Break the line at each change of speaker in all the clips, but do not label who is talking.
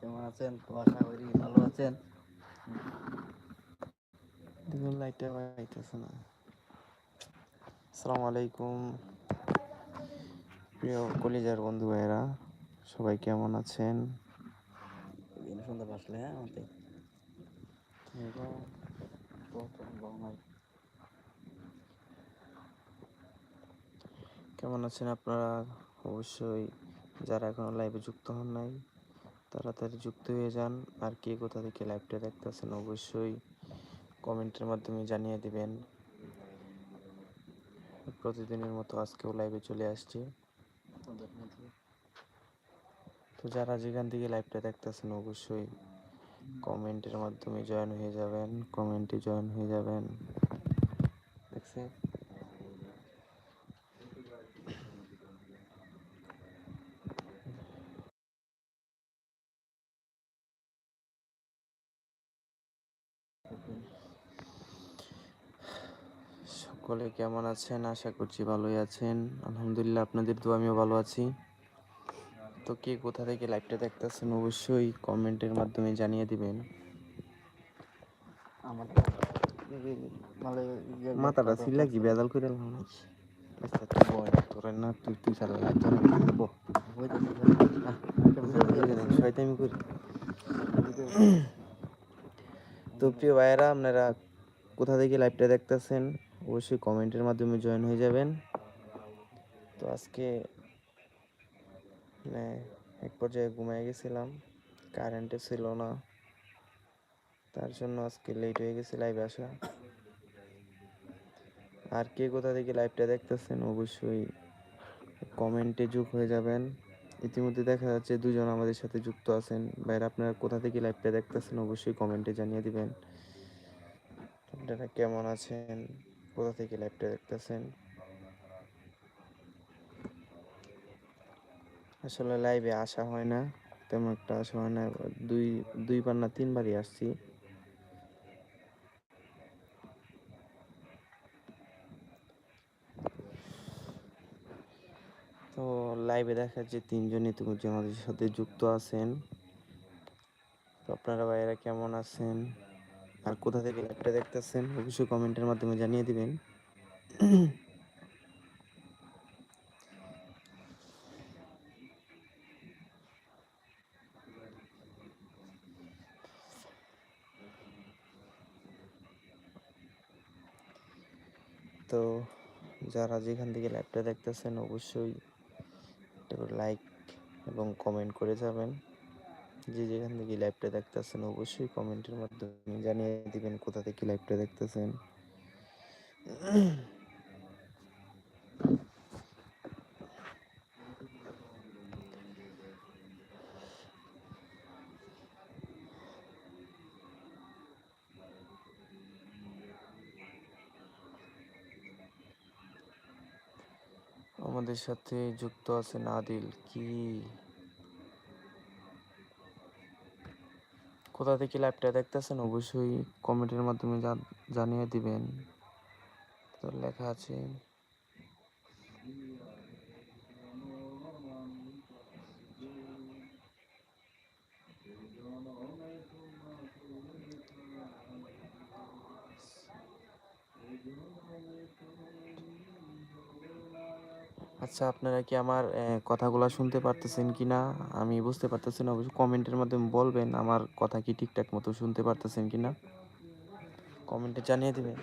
কেমন আছেন? তো আশা করি ভালো আছেন?
দেখুন লাইটটা পাইতেছে না। আসসালামু আলাইকুম। প্রিয় কলিজার বন্ধু ভাইয়েরা সবাই কেমন আছেন?
দিন সুন্দর আসলে হ্যাঁ আমাদের
কেমন আছেন আপনারা? অবশ্যই যারা এখনও লাইভে যুক্ত হন নাই তাড়াতাড়ি যুক্ত হয়ে যান। আর কে কোথা থেকে লাইভটা দেখতেছেন অবশ্যই কমেন্টের মাধ্যমে জানিয়ে দিবেন। প্রতিদিনের মতো আজকেও লাইভে চলে আসছি। তো যারা যেখান থেকে লাইভটা দেখতেছেন অবশ্যই কমেন্টের মাধ্যমে জয়েন হয়ে যাবেন। কমেন্টে জয়েন হয়ে যাবেন। দেখছে সকলে কেমন আছেন? আশা করছি ভালোই আছেন। আলহামদুলিল্লাহ আপনাদের তো আমিও ভালো আছি। তো কে কোথা থেকে লাইভটা দেখতেছেন অবশ্যই কমেন্টের মাধ্যমে জানিয়ে দিবেন। মাথাটা ছিলা কি বেদাল করে এলাম আচ্ছা তুই না তুই তুই সারা শয়তামি করি। তো প্রিয় ভাইয়েরা আপনারা কোথা থেকে লাইভটা দেখতেছেন? অবশ্যই কমেন্টের মাধ্যমে জয়েন হয়ে যাবেন। তো আজকে মানে এক পর্যায়ে ঘুমিয়ে গেছিলাম কারেন্টে ছিল না। তার জন্য আজকে লেট হয়ে গেছে লাইভে আসা। আর কে কোথা থেকে লাইভটা দেখতেছেন অবশ্যই কমেন্টে যোগ হয়ে যাবেন। ইতিমধ্যে দেখা যাচ্ছে দুজন আমাদের সাথে যুক্ত আছেন। বাইরে আপনারা কোথা থেকে লাইভটা দেখতেছেন অবশ্যই কমেন্টে জানিয়ে দিবেন। আপনারা কেমন আছেন? কোথা থেকে লাইভটা দেখতেছেন? আসলে লাইভে আসা হয় না, তেমন একটা আসা হয় না। দুই দুইবার না তিনবারই আসছি। তো লাইভে দেখা যাচ্ছে তিনজন ইতিমধ্যে আমাদের সাথে যুক্ত আছেন। তো আপনারা ভাইয়েরা কেমন আছেন? আর কোথা থেকে লাইভটা দেখতেছেন, অবশ্যই কমেন্টের মাধ্যমে জানিয়ে দিবেন। তো যারা যেখান থেকে লাইভটা দেখতেছেন, অবশ্যই লাইক এবং কমেন্ট করে যাবেন। যে যেখান থেকে লাইভটা দেখতেছেন, অবশ্যই কমেন্টের মাধ্যমে জানিয়ে দিবেন কোথা থেকে লাইভটা দেখতেছেন। আমাদের সাথে যুক্ত আছেন আদিল, কি? কোথা থেকে লাইভটা দেখতেছেন অবশ্যই কমেন্টের মাধ্যমে জানিয়ে দিবেন। তো লেখা আছে আচ্ছা আপনারা কি আমার কথাগুলো শুনতে পারতেছেন কি না আমি বুঝতে পারতেছি না অবশ্যই কমেন্টের মাধ্যমে বলবেন, আমার কথা কি ঠিকঠাক মতো শুনতে পারতেছেন কি না কমেন্টে জানিয়ে দেবেন।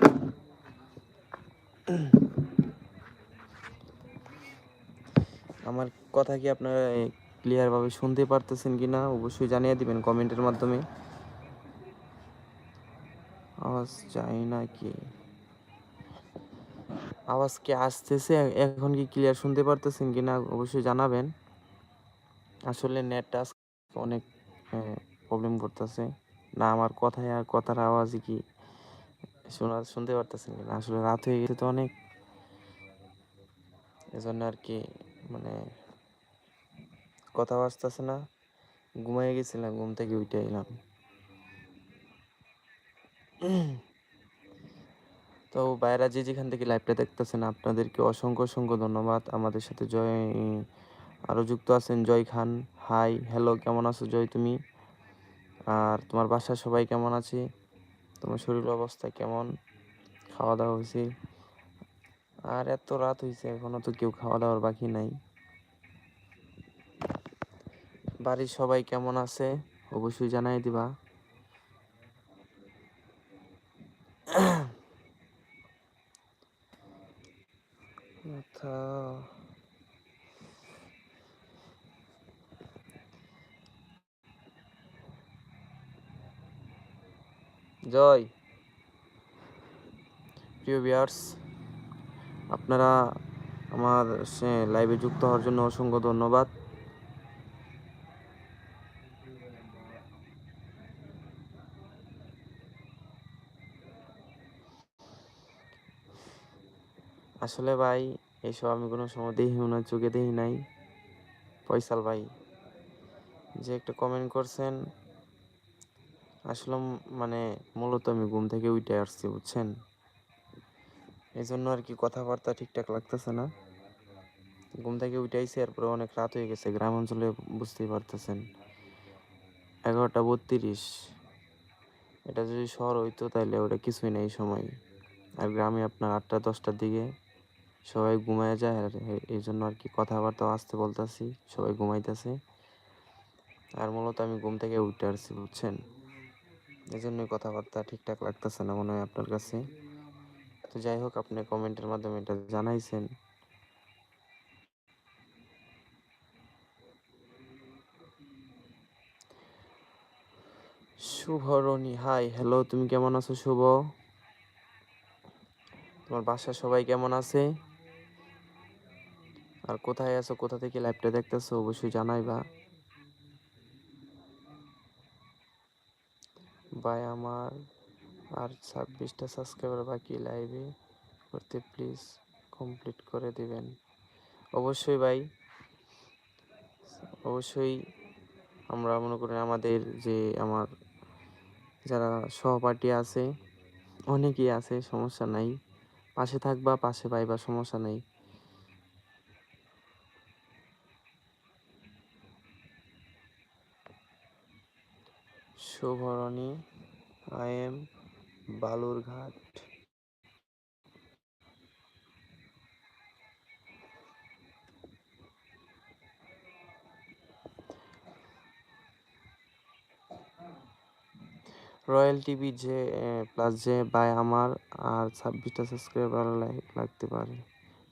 আমার কথা কি আপনারা ক্লিয়ারভাবে শুনতে পারতেছেন কি না অবশ্যই জানিয়ে দিবেন কমেন্টের মাধ্যমে। আওয়াজ চাই না কি? আওয়াজ কি আসতেছে? এখন কি ক্লিয়ার শুনতে পারতেছেন কি না অবশ্যই জানাবেন। আসলে নেটটা অনেক প্রবলেম করতেছে। না, আমার কথায় আর কথার আওয়াজই কি শোনা, শুনতে পারতেছেন কি না আসলে রাত হয়ে গেছে তো অনেক। এজন্য আর কি মানে কথা আসতেছে না। ঘুমাই গেছিলাম, ঘুম থেকে উঠে এলাম। তো বাইরা যে যেখান থেকে লাইভটা দেখতেছেন, আপনাদেরকে অসংখ্য অসংখ্য ধন্যবাদ। আমাদের সাথে জয় আরও যুক্ত আছেন জয় খান। হাই হ্যালো কেমন আছো জয় তুমি? আর তোমার বাসার সবাই কেমন আছে? তোমার শরীর অবস্থা কেমন? খাওয়া দাওয়া হয়েছে? আর এত রাত হয়েছে এখনও তো কেউ খাওয়া দাওয়ার বাকি নাই। বাড়ির সবাই কেমন আছে? অবশ্যই জানাই দিবা। জয়। প্রিয় ভিউয়ার্স আপনারা আমার লাইভে যুক্ত হওয়ার জন্য অসংখ্য ধন্যবাদ। আসলে ভাই এইসব আমি কোনো সময় দেখি না চোখে দেখি নাই। পয়সাল ভাই, যে একটা কমেন্ট করছেন আসলে মানে মূলত আমি ঘুম থেকে উঠে আসছি, বুঝছেন? এই জন্য আর কি কথাবার্তা ঠিকঠাক লাগতেছে না। ঘুম থেকে উঠে আইসি এরপরে অনেক রাত হয়ে গেছে, গ্রাম অঞ্চলে বুঝতেই পারতেছেন। এগারোটা বত্রিশ। এটা যদি শহর হইতো তাহলে ওটা কিছুই নেই সময়। আর গ্রামে আপনার আটটা, দশটার দিকে সবাই ঘুমায় যায়, আর এই জন্য আর কি কথাবার্তা আসতে বলতেছি, সবাই ঘুমাইতেছে। আর মূলত আমি ঘুম থেকে উঠে আসছি, বুঝছেন? এই জন্যই কথাবার্তা ঠিকঠাক লাগতেছে না মনে হয় আপনার কাছে। তো যাই হোক, আপনি কমেন্টের মাধ্যমে এটা জানাইছেন। শুভ রনি হাই হ্যালো তুমি কেমন আছো শুভ? তোমার বাসার সবাই কেমন আছে? আর কোথায় আছো, কোথা থেকে লাইভটা দেখতেছো, অবশ্যই জানাইবা। ভাই, আমার আর ছাব্বিশটা সাবস্ক্রাইবার বাকি লাইভে করতে প্লিজ কমপ্লিট করে দেবেন। অবশ্যই ভাই, অবশ্যই আমরা মনে করি আমাদের যে আমার যারা সহপাঠী আছে, অনেকেই আছে, সমস্যা নাই। পাশে থাকবা, পাশে পাইবা, সমস্যা নাই। Shubhrani, I am Balurghat. Royal TV যে প্লাস যে ভাই আমার আর ছাব্বিশটা সাবস্ক্রাইবার লাগতে পারে।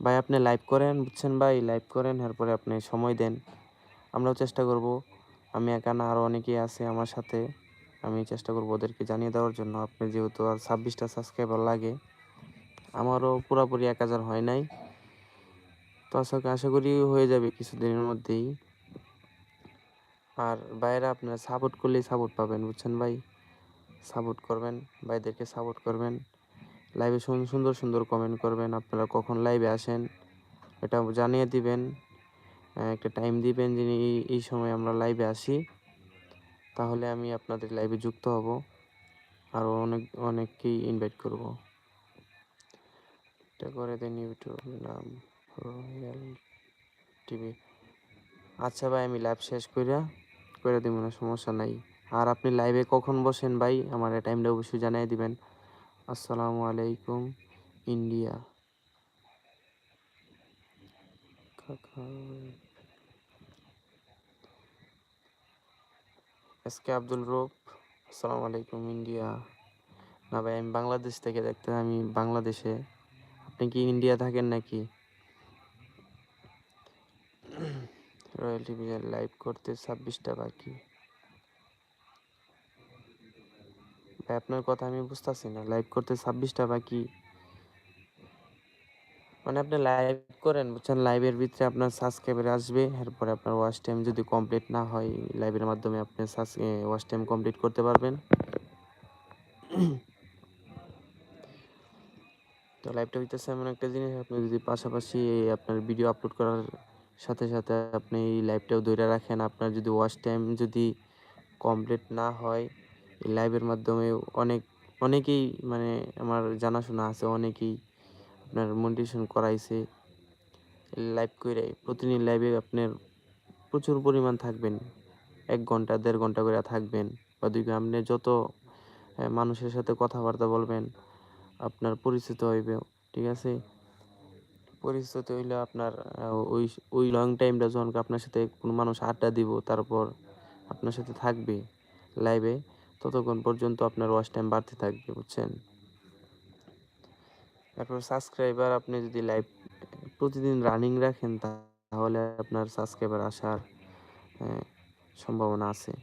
ভাই, আপনি লাইভ করেন, বুঝছেন ভাই? লাইভ করেন, এরপরে আপনি সময় দেন। আমরাও চেষ্টা করব। আমি একা না আরও অনেকেই আছে আমার সাথে। আমি চেষ্টা করব ওদেরকে জানিয়ে দেওয়ার জন্য। আপনি যেহেতু আর ছাব্বিশটা সাবস্ক্রাইবার লাগে, আমারও পুরোপুরি এক হাজার হয় নাই। তো আশা আশা করি হয়ে যাবে কিছুদিনের মধ্যেই। আর বাইরে আপনারা সাপোর্ট করলেই সাপোর্ট পাবেন, বুঝছেন ভাই? সাপোর্ট করবেন, ভাইদেরকে সাপোর্ট করবেন। লাইভে সুন্দর সুন্দর কমেন্ট করবেন, আপনারা কখন লাইভে আসেন, এটা জানিয়ে দিবেন। একটা টাইম দিবেন যে এই এই সময় আমরা লাইভে আসি। তাহলে আমি আপনাদের লাইভে যুক্ত হব। আরও অনেক, অনেককেই ইনভাইট করব। এটা করে দেন ইউটিউব নাম রয়্যাল টিভি আচ্ছা ভাই, আমি লাইভ শেষ কইরা করে দিব না, সমস্যা নাই। আর আপনি লাইভে কখন বসেন ভাই, আমার টাইমটা অবশ্যই জানিয়ে দিবেন। আসসালামু আলাইকুম ইন্ডিয়া এস কে আব্দুল রূপ আসসালামু আলাইকুম ইন্ডিয়া। না ভাই, আমি বাংলাদেশ থেকে দেখতে আমি বাংলাদেশে। আপনি কি ইন্ডিয়া থাকেন নাকি? রয়্যাল টিভি লাইভ করতে ছাব্বিশটা বাকি। ভাই, আপনার কথা আমি বুঝতেছি না। লাইভ করতে ছাব্বিশটা বাকি। মানে আপনি লাইভ করেন, বুঝছেন? লাইভের ভিতরে আপনার সাবস্ক্রাইবার আসবে, এরপরে আপনার ওয়াচ টাইম যদি কমপ্লিট না হয় লাইভের মাধ্যমে আপনি ওয়াচ টাইম কমপ্লিট করতে পারবেন। তো লাইভটা হইতেছে এমন একটা জিনিস, আপনি যদি পাশাপাশি আপনার ভিডিও আপলোড করার সাথে সাথে আপনি এই লাইভটাও ধরে রাখেন, আপনার যদি ওয়াচ টাইম যদি কমপ্লিট না হয়, এই লাইভের মাধ্যমে অনেক, অনেকেই মানে আমার জানাশোনা আছে, অনেকেই আপনার মনিটেশন করাইছে লাইভ করে প্রতিদিন লাইভে আপনার প্রচুর পরিমাণ থাকবেন। এক ঘণ্টা, দেড় ঘণ্টা করে থাকবেন বা দুই আপনি যত মানুষের সাথে কথাবার্তা বলবেন, আপনার পরিচিত হইবে, ঠিক আছে? পরিচিত হইলে আপনার ওই ওই লং টাইমটা যখন আপনার সাথে কোনো মানুষ আড্ডা দিব, তারপর আপনার সাথে থাকবে লাইভে ততক্ষণ পর্যন্ত আপনার ওয়াশ টাইম বাড়তে থাকবে, বুঝছেন? তারপর সাবস্ক্রাইবার আপনি যদি লাইভ প্রতিদিন রানিং রাখেন, তাহলে আপনার সাবস্ক্রাইবার আসার সম্ভাবনা আছে।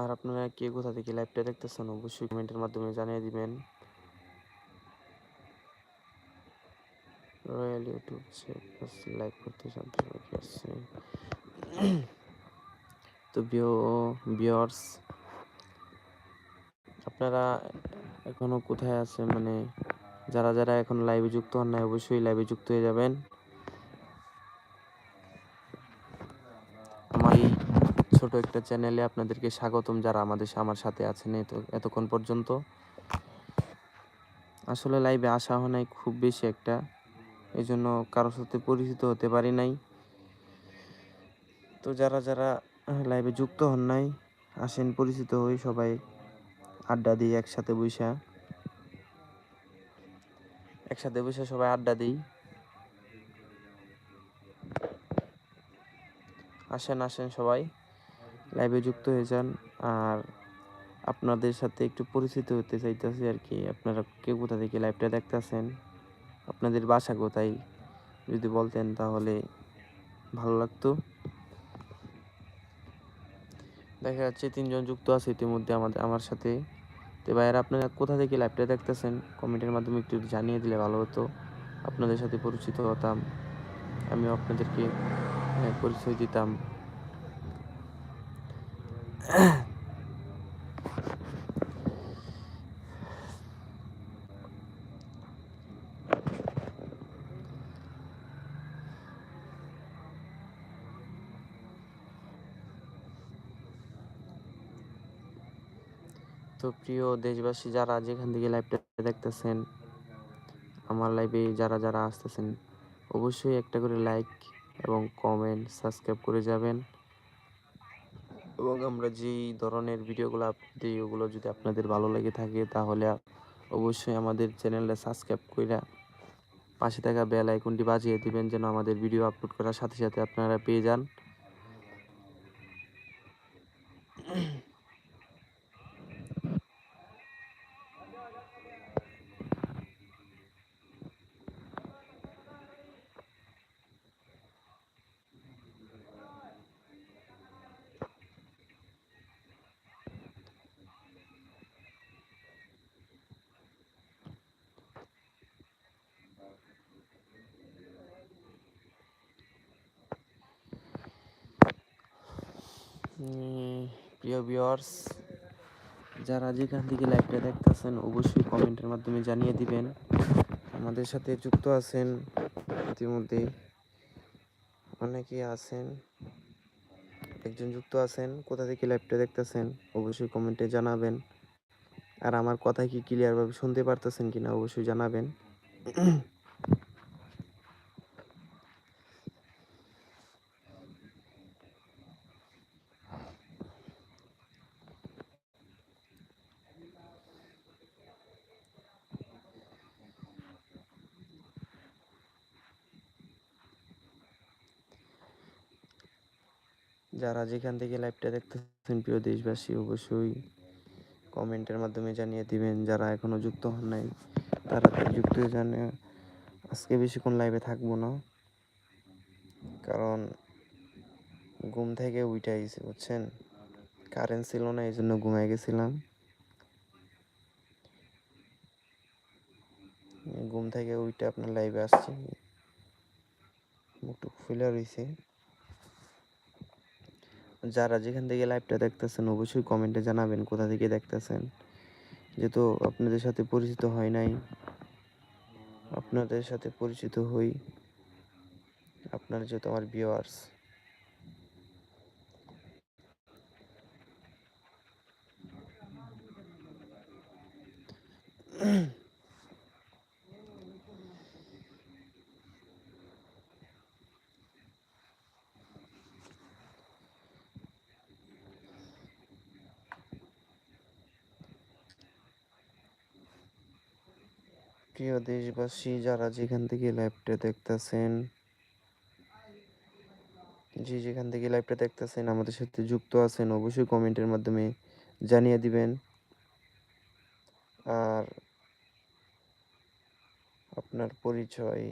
আর আপনারা কে কোথা থেকে লাইভটা দেখতেছেন, অবশ্যই কমেন্টের মাধ্যমে জানিয়ে দিবেন। রয়্যাল ইউটিউব লাইক করতে আছে। তো বিও বিয়ার্স আপনারা এখনও কোথায় আছেন? মানে যারা যারা এখন লাইভে যুক্ত হন নাই, অবশ্যই লাইভে যুক্ত হয়ে যাবেন। আমার ছোট একটা চ্যানেলে আপনাদেরকে স্বাগতম যারা আমাদের আমার সাথে আছেন এত, এতক্ষণ পর্যন্ত। আসলে লাইভে আসা হয় নাই খুব বেশি একটা এই জন্য কারোর সাথে পরিচিত হতে পারি নাই। তো যারা যারা লাইভে যুক্ত হন নাই, আসেন, পরিচিত হই, সবাই আড্ডা দিই, একসাথে বৈশা একসাথে বসে সবাই আড্ডা দিই। আসেন আসেন সবাই লাইভে যুক্ত হয়ে যান। আর আপনাদের সাথে একটু পরিচিত হতে চাইতেছি আর কি। আপনারা কেউ কোথা থেকে লাইভটা দেখতেছেন? আপনাদের বাসা কোথায়? যদি বলতেন তাহলে ভালো লাগতো। দেখা যাচ্ছে তিনজন যুক্ত আছে ইতিমধ্যে আমাদের, আমার সাথে। তো ভাইয়েরা, আপনারা কোথা থেকে লাইভটা দেখতেছেন? কমেন্টের মাধ্যমে একটু জানিয়ে দিলে ভালো হতো। আপনাদের সাথে পরিচিত হতাম আমি আপনাদেরকে পরিচয় দিতাম। তো প্রিয় দেশবাসী, যারা যেখান থেকে লাইভটা দেখতেছেন, আমার লাইভে যারা যারা আসতেছেন, অবশ্যই একটা করে লাইক এবং কমেন্ট সাবস্ক্রাইব করে যাবেন। এবং আমরা যেই ধরনের ভিডিওগুলো দিই, ওগুলো যদি আপনাদের ভালো লেগে থাকে, তাহলে অবশ্যই আমাদের চ্যানেলটা সাবস্ক্রাইব করে পাশে থাকা বেল আইকনটি বাজিয়ে দিবেন, যেন আমাদের ভিডিও আপলোড করার সাথে সাথে আপনারা পেয়ে যান। প্রিয় ভিউয়ার্স যারা যেখান থেকে লাইভটা দেখতেছেন, অবশ্যই কমেন্টের মাধ্যমে জানিয়ে দিবেন। আমাদের সাথে যুক্ত আছেন, ইতিমধ্যে অনেকেই আছেন, একজন যুক্ত আছেন, কোথা থেকে লাইভটা দেখতেছেন, অবশ্যই কমেন্টে জানাবেন। আর আমার কথা কি ক্লিয়ারভাবে শুনতে পারতেছেন কিনা, অবশ্যই জানাবেন। যারা যেখান থেকে লাইভটা দেখতেছেন, প্রিয় দেশবাসী, অবশ্যই কমেন্টের মাধ্যমে জানিয়ে দিবেন। যারা এখনও যুক্ত হন নাই তাড়াতাড়ি যুক্ত হয়ে যান। আজকে বেশিক্ষণ লাইভে থাকব না, কারণ ঘুম থেকে উইটা গেছি, বুঝছেন? কারেন্ট ছিল না এই জন্য ঘুমাই গেছিলাম। ঘুম থেকে উইটা আপনার লাইভে আসছি। মুখটুক ফুলে রয়েছে যারা যেখান থেকে লাইভটা দেখতেছেন, অবশ্যই কমেন্টে জানাবেন কোথা থেকে দেখতেছেন। যেহেতু আপনাদের সাথে পরিচিত হয় নাই, আপনাদের সাথে পরিচিত হই, আপনার যেহেতু আমার ভিউয়ার্স প্রিয় দেশবাসী, যারা যেখান থেকে লাইভটা দেখতেছেন, যে যেখান থেকে লাইভটা দেখতেছেন, আমাদের সাথে যুক্ত আছেন, অবশ্যই কমেন্টের মাধ্যমে জানিয়ে দিবেন। আর আপনার পরিচয়